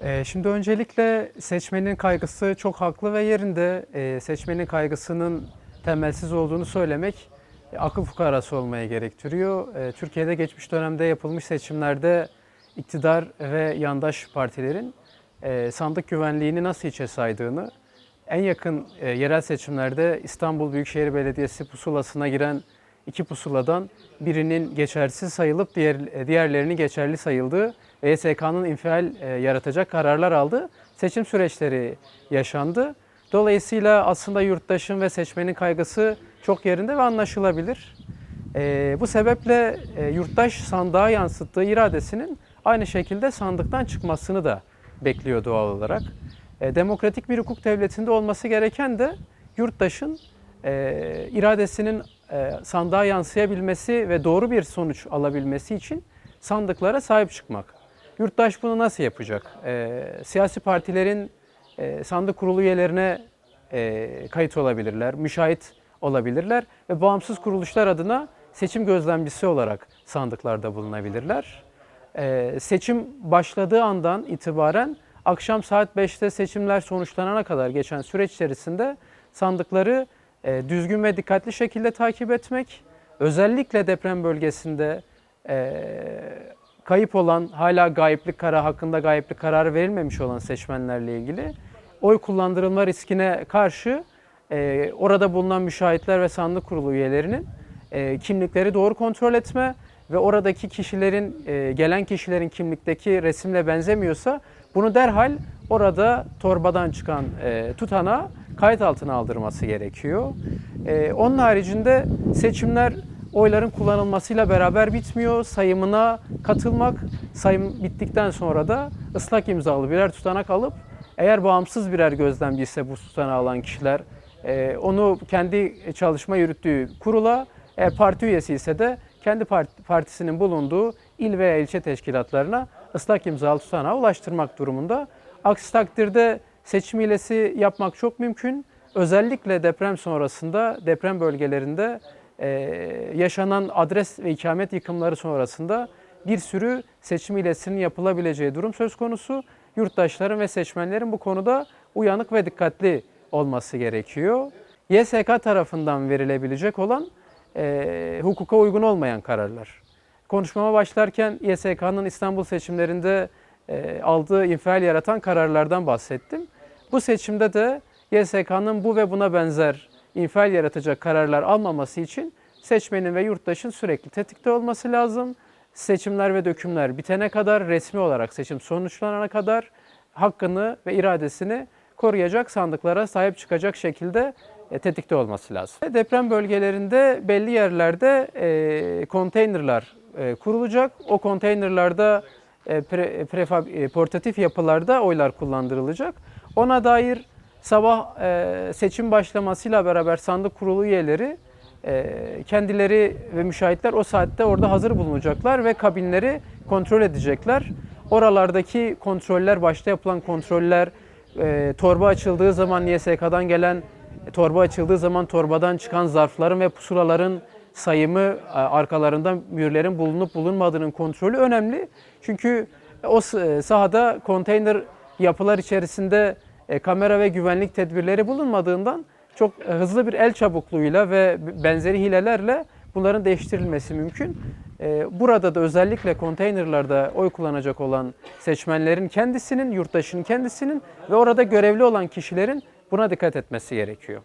Ee, Şimdi öncelikle seçmenin kaygısı çok haklı ve yerinde. Ee, Seçmenin kaygısının temelsiz olduğunu söylemek akıl fukarası olmaya gerektiriyor. Ee, Türkiye'de geçmiş dönemde yapılmış seçimlerde iktidar ve yandaş partilerin e, sandık güvenliğini nasıl içe saydığını, en yakın e, yerel seçimlerde İstanbul Büyükşehir Belediyesi pusulasına giren iki pusuladan birinin geçersiz sayılıp diğer diğerlerinin geçerli sayıldığı ve YSK'nın infial e, yaratacak kararlar aldı. Seçim süreçleri yaşandı. Dolayısıyla aslında yurttaşın ve seçmenin kaygısı çok yerinde ve anlaşılabilir. E, bu sebeple e, yurttaş sandığa yansıttığı iradesinin aynı şekilde sandıktan çıkmasını da bekliyor doğal olarak. Demokratik bir hukuk devletinde olması gereken de yurttaşın iradesinin sandığa yansıyabilmesi ve doğru bir sonuç alabilmesi için sandıklara sahip çıkmak. Yurttaş bunu nasıl yapacak? E, siyasi partilerin e, sandık kurulu üyelerine e, kayıt olabilirler, müşahit olabilirler ve bağımsız kuruluşlar adına seçim gözlemcisi olarak sandıklarda bulunabilirler. Seçim başladığı andan itibaren akşam saat 5'te seçimler sonuçlanana kadar geçen süreç içerisinde sandıkları e, düzgün ve dikkatli şekilde takip etmek, özellikle deprem bölgesinde e, kayıp olan, hala gayiplik kararı hakkında gayiplik kararı verilmemiş olan seçmenlerle ilgili oy kullandırılma riskine karşı e, orada bulunan müşahitler ve sandık kurulu üyelerinin e, kimlikleri doğru kontrol etme ve oradaki kişilerin, e, gelen kişilerin kimlikteki resimle benzemiyorsa bunu derhal orada torbadan çıkan e, tutana kayıt altına aldırması gerekiyor. E, onun haricinde seçimler oyların kullanılmasıyla beraber bitmiyor. Sayımına katılmak, sayım bittikten sonra da ıslak imzalı birer tutanak alıp eğer bağımsız birer gözlemci ise bu tutanağı alan kişiler e, onu kendi çalışma yürüttüğü kurula, eğer parti üyesi ise de kendi part- partisinin bulunduğu il veya ilçe teşkilatlarına ıslak imzalı tutanağı ulaştırmak durumunda. Aksi takdirde seçim hilesi yapmak çok mümkün. Özellikle deprem sonrasında, deprem bölgelerinde e, yaşanan adres ve ikamet yıkımları sonrasında bir sürü seçim hilesinin yapılabileceği durum söz konusu. Yurttaşların ve seçmenlerin bu konuda uyanık ve dikkatli olması gerekiyor. YSK tarafından verilebilecek olan e, hukuka uygun olmayan kararlar. Konuşmama başlarken YSK'nın İstanbul seçimlerinde e, aldığı infial yaratan kararlardan bahsettim. Bu seçimde de YSK'nın bu ve buna benzer infial yaratacak kararlar almaması için seçmenin ve yurttaşın sürekli tetikte olması lazım. Seçimler ve dökümler bitene kadar, resmi olarak seçim sonuçlanana kadar hakkını ve iradesini koruyacak sandıklara sahip çıkacak şekilde e, tetikte olması lazım. Deprem bölgelerinde belli yerlerde e, konteynerlar e, kurulacak. O konteynerlarda e, pre, prefab, e, portatif yapılarda oylar kullandırılacak. Ona dair sabah e, seçim başlamasıyla beraber sandık kurulu üyeleri e, kendileri ve müşahitler o saatte orada hazır bulunacaklar ve kabinleri kontrol edecekler. Oralardaki kontroller, başta yapılan kontroller, e, torba açıldığı zaman YSK'dan gelen e, torba açıldığı zaman torbadan çıkan zarfların ve pusulaların sayımı, e, arkalarında mühürlerin bulunup bulunmadığının kontrolü önemli. Çünkü o e, sahada konteyner yapılar içerisinde e, kamera ve güvenlik tedbirleri bulunmadığından çok e, hızlı bir el çabukluğuyla ve benzeri hilelerle bunların değiştirilmesi mümkün. E, Burada da özellikle konteynerlarda oy kullanacak olan seçmenlerin kendisinin, yurttaşın kendisinin ve orada görevli olan kişilerin buna dikkat etmesi gerekiyor.